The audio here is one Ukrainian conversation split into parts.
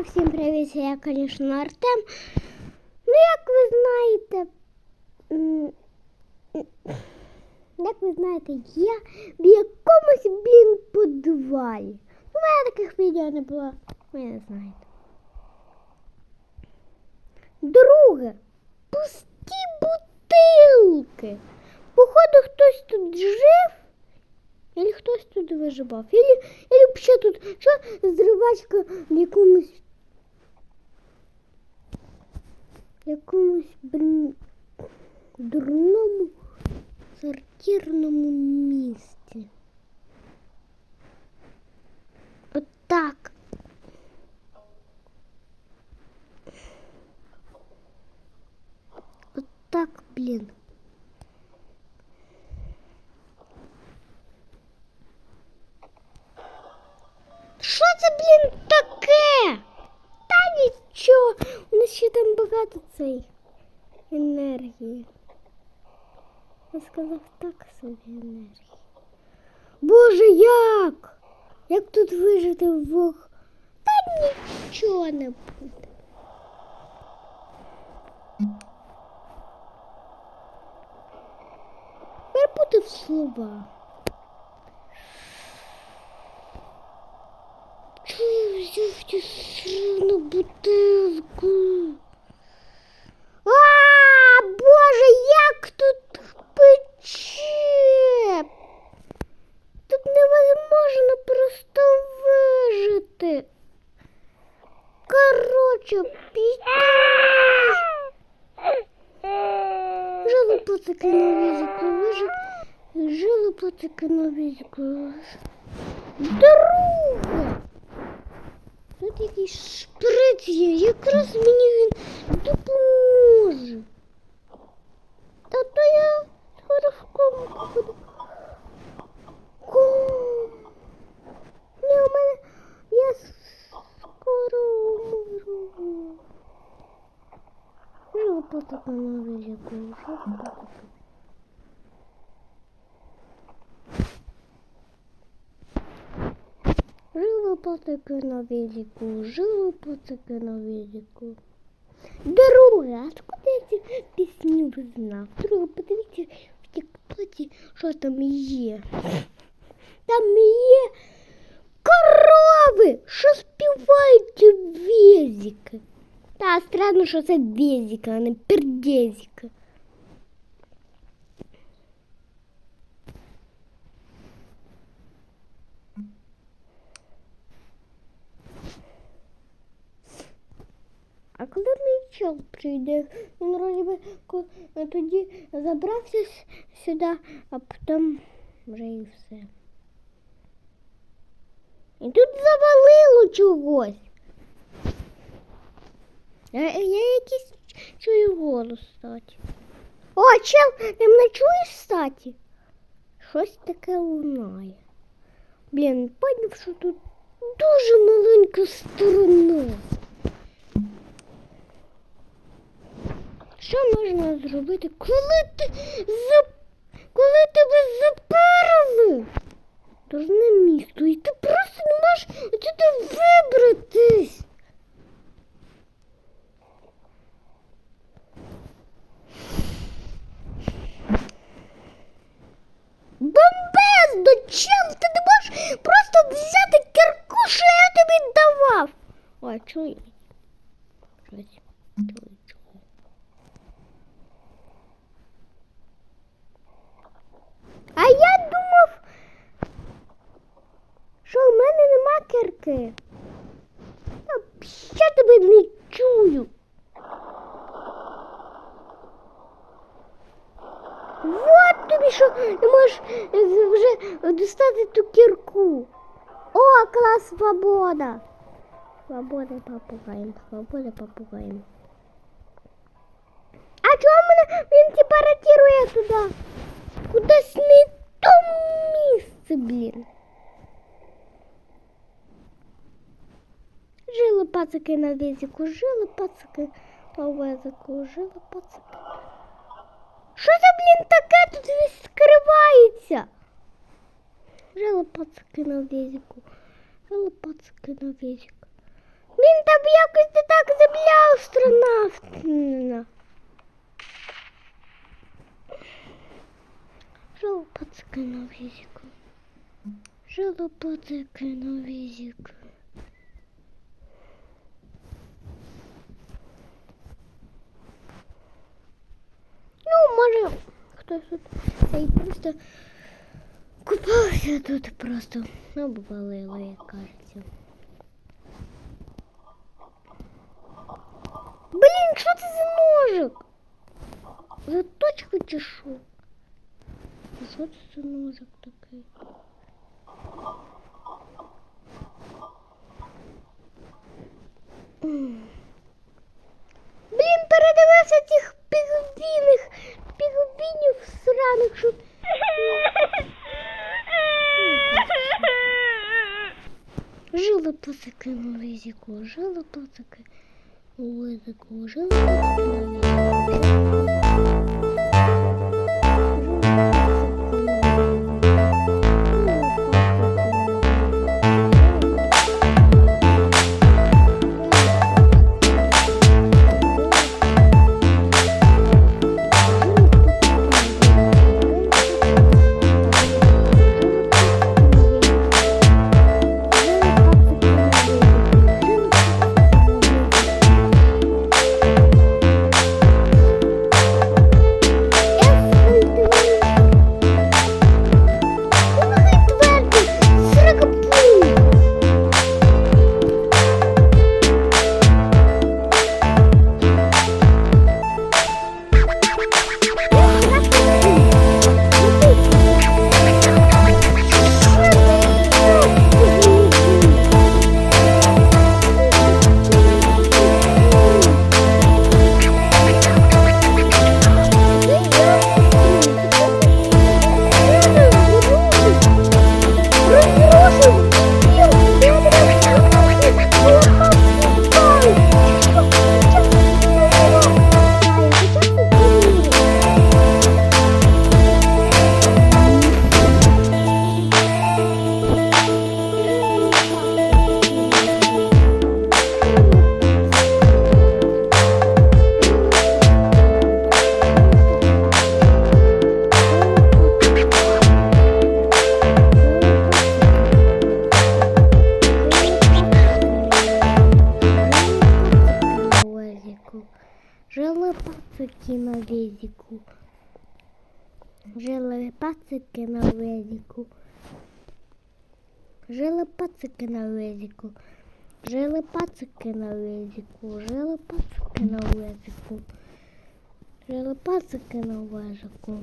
Всім привіт, я, звісно, Артем. Ну, як ви знаєте, як ви знаєте, я в якомусь, блін, подвалі. У мене таких відео не було, ви не знаєте. Друге, пусті бутилки. Походу, хтось тут жив, Или хтось тут виживав. Или, или що тут, що зривачка в якомусь якомусь, блін, дурному сортирному місці. Отак. Отак, блін. Що це, блін, таке? Та нічого, у нас ще там багато цієї енергії. Я сказав так собі енергії. Боже, як? Як тут вижити вдвох? Та нічого не буде. Перепутав слова. Цю бутилку? А, Боже, як тут пече? Тут невозможно просто вижити. Короче, піздець. Жили пацаки на візику, вижив. Жили пацаки на візику. Друге. Якийсь шприц є, якраз мені він допоможе. Та то я скоро в кому буду. Ком. Ні, у мене я с- скоро умру. Жила потока на велику, жила потока. Жили на велику, жили пацаки на велику. Друге, а я ці пісню знав? Друге, подивіться в тіктоці, що там є. Там є корови, що співають везіки. Та странно, що це везіка, а не пердезіка. А коли чол прийде, він вроді тоді забрався сюди, а потім вже і все. І тут завалило чогось. Я, я якийсь чую голос, кстати. О, чел, ти мене чуєш, кстати? Щось таке лунає. Блін, поняв, що тут дуже маленька сторона. Що можна зробити, коли ти за... коли тебе заперли? Должне місто, і ти просто не можеш туди вибратись. Бомбезно, чел, ти не можеш просто взяти кірку, що я тобі давав. Ой, чуй. Чуй, чуй. А я думав, що в мене нема кірки. Та я тебе не чую. Вот тобі що не можеш вже достати ту кірку. О, клас свобода. Свобода попугаєм, свобода попугаєм. А чого мене він типа ротирує туди? Кудись не то місце, блін. Жили пацаки на візику, жили пацаки на везику, жили пацаки. Що за, блін, таке тут відкривається? Жили пацаки на візику, жили пацаки на візику. Він там якось не так земля астронавтна. На візику. Жало пацаки на візику. Ну, може, хтось тут і просто купався тут просто обвалило, як кажеться. Блін, що це за ножик? Заточка чи що? А Що це ножик такий? Блін, передивився цих пігвіних, пігвінів сраних, що... Жили пацаки на лизику, жили пацаки на лизику, жили пацаки на Жили Жили пацики на везику. Жили пацики на везику. Жили пацики на везику. Жили пацики на везику. Жили пацики на везику.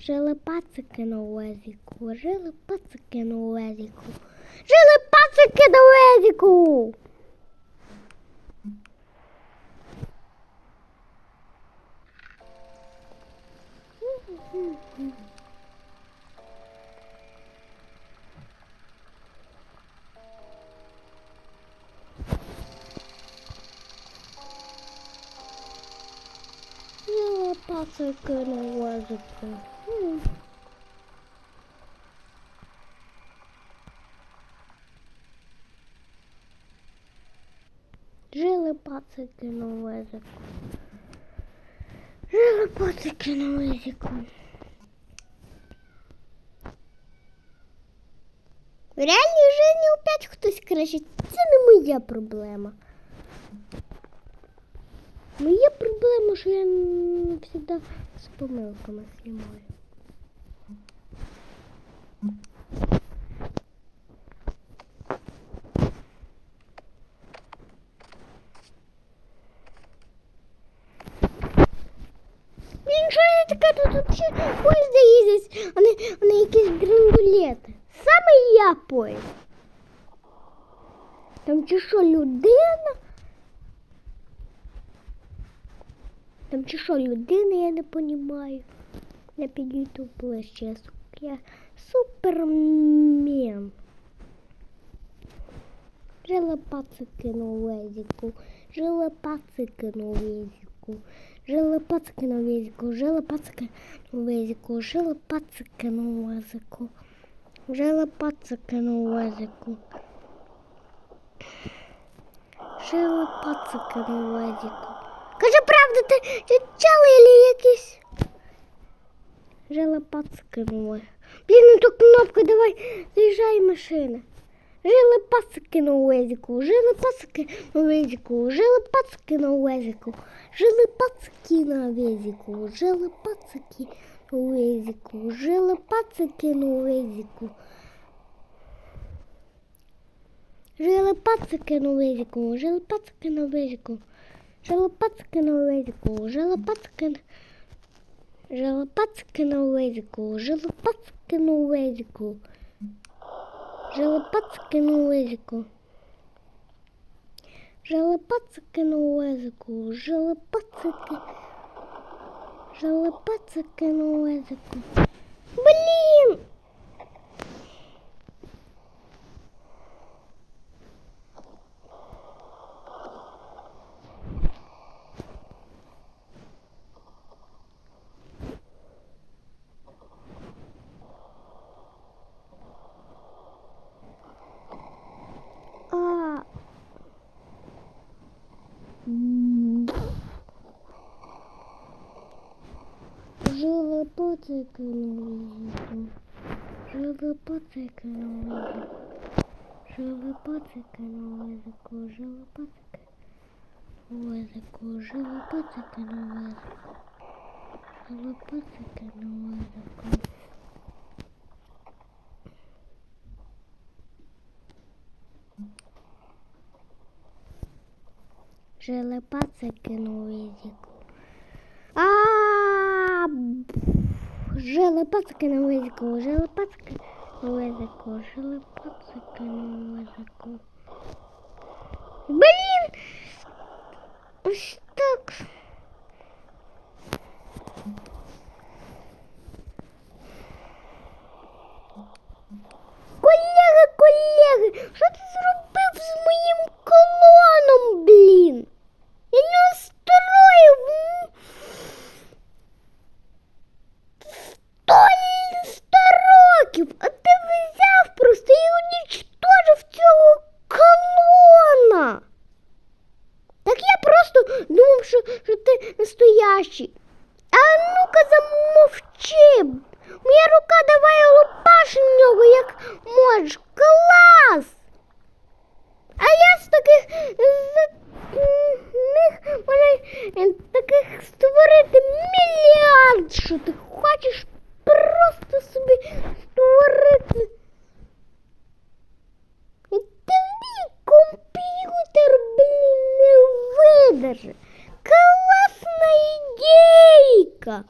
Жили пацики на лезіку, жили пацики на лезіку. Жили пацики на лезіку. Жили пацики на лезіку. М. Жили пацики на лезику. Жили пацики на лезику. В реальній житті опять хтось кричить. Це не моя проблема. Моя проблема, що я завжди з помилками знімаю. Блін, що я така тут взагалі поїзди їздять, а не, а не якісь грангулети. Поїзд. Там чи що людина? Там чи що людина, я не розумію. Я підійду ближче. Я, супермен. Жили пацики на лезіку, жили пацики на лезіку, жили пацики на лезіку, жили пацики на лезіку. Жила пацаки на УАЗику. Жили пацаки на УАЗику. Каже, правда, ти, чали якийсь? Жила пацаки на УАЗику. Блін, ну то кнопка, давай, заїжджай машина. Жили пацаки на УАЗику, жили пацаки на УАЗику, жили пацаки на УАЗику, жили пацаки на УАЗику, жили пацаки на УАЗику, жили пацаки на УАЗику. Жили пацаки на УАЗику, жили пацаки на УАЗику, жили пацаки на УАЗику, жили пацаки на... Жили пацаки на УАЗику, жили пацаки на УАЗику. Жили пацаки на УАЗику. Жили пацаки на УАЗику, жили пацаки. Жили кинула УАЗику. Блін! А. Жили пацаки на УАЗику. Жили пацаки на УАЗику. Жили пацаки на УАЗику. Жили пацаки на УАЗику. Жили пацаки на УАЗику. Жили пацаки УАЗику. На. А жили на УАЗику, жили пацаки на пацаки. Блін! Ось так. Колега, колега, що ти зробив з моїм колоном, блін? Я не настроїв. м. Сто лі- сто років, а ти взяв просто і унічтожив цього колона. Так я просто думав, що, що ти настоящий. А ну-ка замовчи. Моя рука давай лупаш в нього, як можеш. Клас! А я з таких з них можна е, таких створити мільярд, що ти хочеш просто собі створити. І тобі комп'ютер, блін, не видержи. Класна ідейка.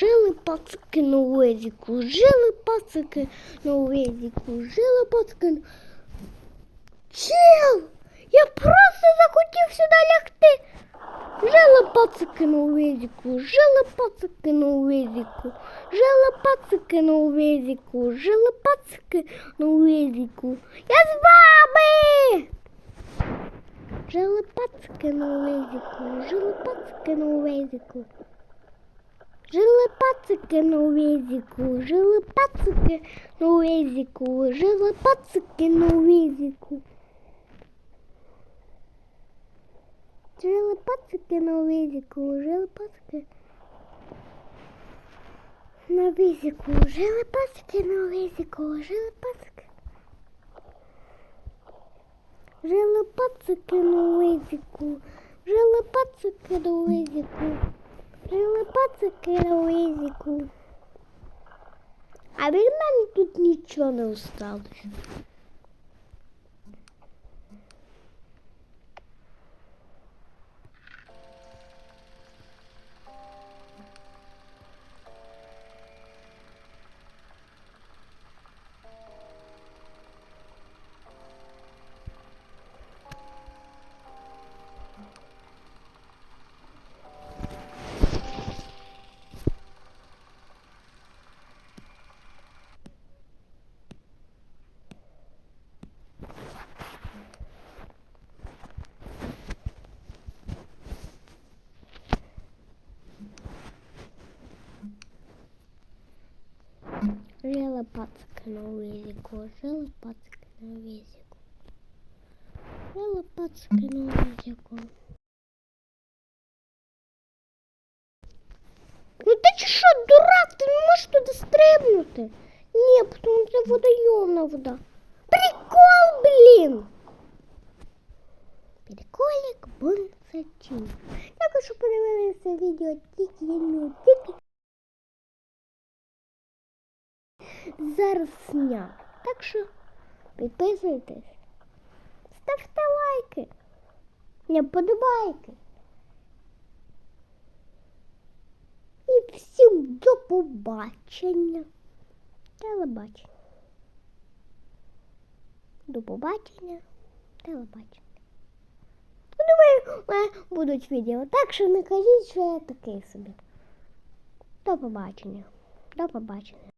Жили пацики на уезику, жили пацики на уезику, жили пацики на... Чел! Я просто захотів сюди лягти. Жили пацики на уезику, жили пацики на уезику, жили пацики на уезику, жили пацики на уезику. Я з вами! Жили пацики на уезику, жили пацики на уезику. Жили пацики на уезику, жили пацики на уезику, жили пацики на уезику. Жили пацики на уезику, жили пацики на уезику, жили на уезику, жили. Жили пацики на уезику, жили пацики на уезику. Жили пацики на уезику. А від мене тут нічого не осталось. Жили пацики на візику, жили пацики на візику. Жили пацики на візику. Ну ти чи що, дурак, ти не можеш туди стрибнути? Ні, тому це водойомна вода. Прикол, блін! Приколик бонсачі. Що подивилися відео тільки тільки зараз сняв. Так що підписуйтесь, ставте лайки, не подобайки. І всім до побачення. Телебачення. До побачення. Телебачення. Ну, Думаю, мене будуть відео. Так що не кажіть, що я такий собі. До побачення. До побачення.